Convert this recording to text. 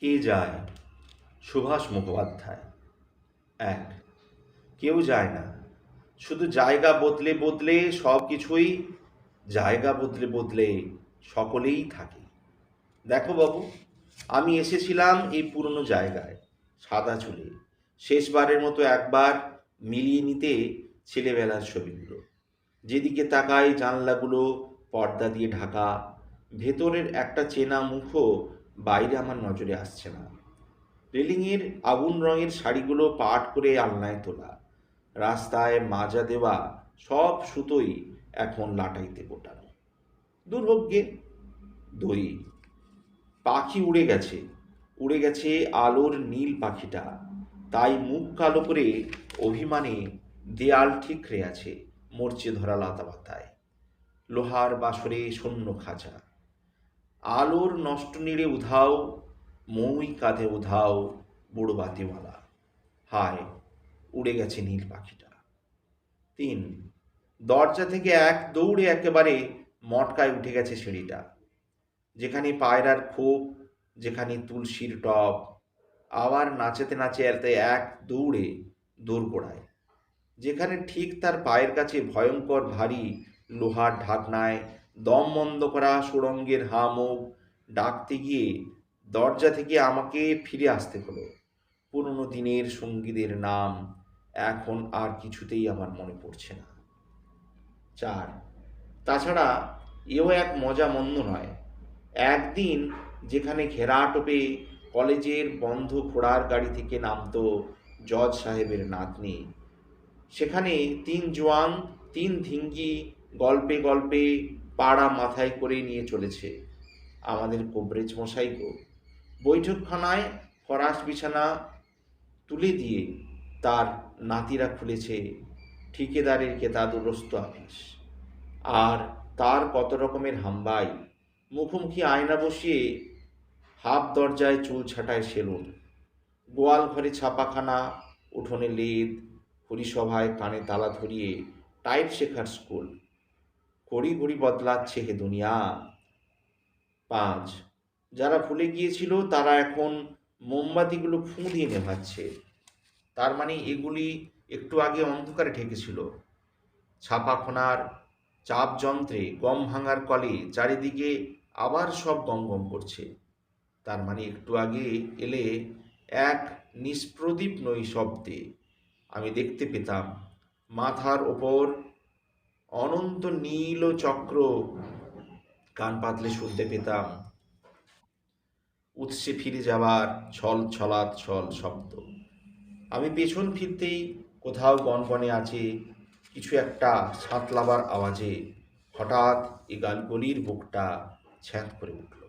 কে যায়? সুভাষ মুখোপাধ্যায়। এক, কেউ যায় না। শুধু জায়গা বদলে বদলে সব কিছুই জায়গা বদলে বদলে সকলেই থাকে। দেখো বাবু, আমি এসেছিলাম এই পুরনো জায়গায়, সাদা চুলে। শেষবারের মতো একবার মিলিয়ে নিতে ছেলেবেলার ছবিগুলো। যেদিকে তাকাই জানলাগুলো পর্দা দিয়ে ঢাকা, ভেতরের একটা চেনা মুখও বাইরে আমার নজরে আসছে না। রেলিংয়ের আগুন রঙের শাড়িগুলো পাট করে আলনায় তোলা। রাস্তায় মাজা দেওয়া সব সুতোই এখন লাটাইতে গোটানো। দুর্ভাগ্যে দই। পাখি উড়ে গেছে। উড়ে গেছে আলোর নীল পাখিটা। তাই মুখ কালো করে অভিমানে দেয়াল ঠিকরে আছে মরচে ধরা লতা পাতায় লোহার বাসরে শূন্য খাঁচা। আলোর নষ্ট নিড়ে উধাও, মই কাঁধে উধাও, বুড়ো বাতিওয়ালা হায়, উড়ে গেছে নীল পাখিটা। তিন, দরজা থেকে এক দৌড়ে একেবারে মটকায় উঠে গেছে সিঁড়িটা। যেখানে পায়রার খোপ, যেখানে তুলসীর টব, আবার নাচেতে নাচে এতে এক দৌড়ে দৌড় গোড়ায় যেখানে ঠিক তার পায়ের কাছে ভয়ঙ্কর ভারী লোহার ঢাকনায় দম বন্ধ করা, সুড়ঙ্গের হামুক, ডাকতে গিয়ে দরজা থেকে আমাকে ফিরে আসতে হলো। পুরনো দিনের সঙ্গীদের নাম এখন আর কিছুতেই আমার মনে পড়ছে না। চার, তাছাড়া এও এক মজা মন্দ নয়। একদিন যেখানে ঘেরা টোপে কলেজের বন্ধ ঘোড়ার গাড়ি থেকে নামতো জজ সাহেবের নাতনি। সেখানে তিন জোয়ান, তিন ধিঙ্গি গল্পে গল্পে পাড়া মাথায় করে নিয়ে চলেছে আমাদের কবরেজ গো। বৈঠকখানায় ফরাস বিছানা তুলে দিয়ে তার নাতিরা খুলেছে ঠিকেদারের কেতাদুরস্ত আপিস আর তার কত রকমের হাম্বাই, মুখোমুখি আয়না বসিয়ে হাফ দরজায় চুল ছাটায় সেলুন, গোয়াল ঘরে ছাপাখানা, উঠোনে লেদ হরিসভায় কানে তালা ধরিয়ে টাইপ শেখার স্কুল ঘড়ি ঘড়ি বদলাচ্ছে হে দুনিয়া। পাঁচ, যারা ভুলে গিয়েছিল তারা এখন মোমবাতিগুলো ফুঁ দিয়ে নেভাচ্ছে। তার মানে এগুলি একটু আগে অন্ধকারে ঠেকেছিল ছাপাখোনার চাপ যন্ত্রে গম ভাঙার কলে চারিদিকে আবার সব গম গম করছে। তার মানে একটু আগে এলে এক নিষ্প্রদীপ নই শব্দে আমি দেখতে পেতাম মাথার ওপর অনন্ত নীল চক্র কান পাতলে শুনতে পেতাম। উৎসে ফিরে যাবার ছল ছলাৎ ছল শব্দ। আমি পেছন ফিরতেই কোথাও গনগনে আছে কিছু একটা সাঁতলাবার আওয়াজে হঠাৎ এ গালগলির বুকটা ছ্যাঁত করে উঠল।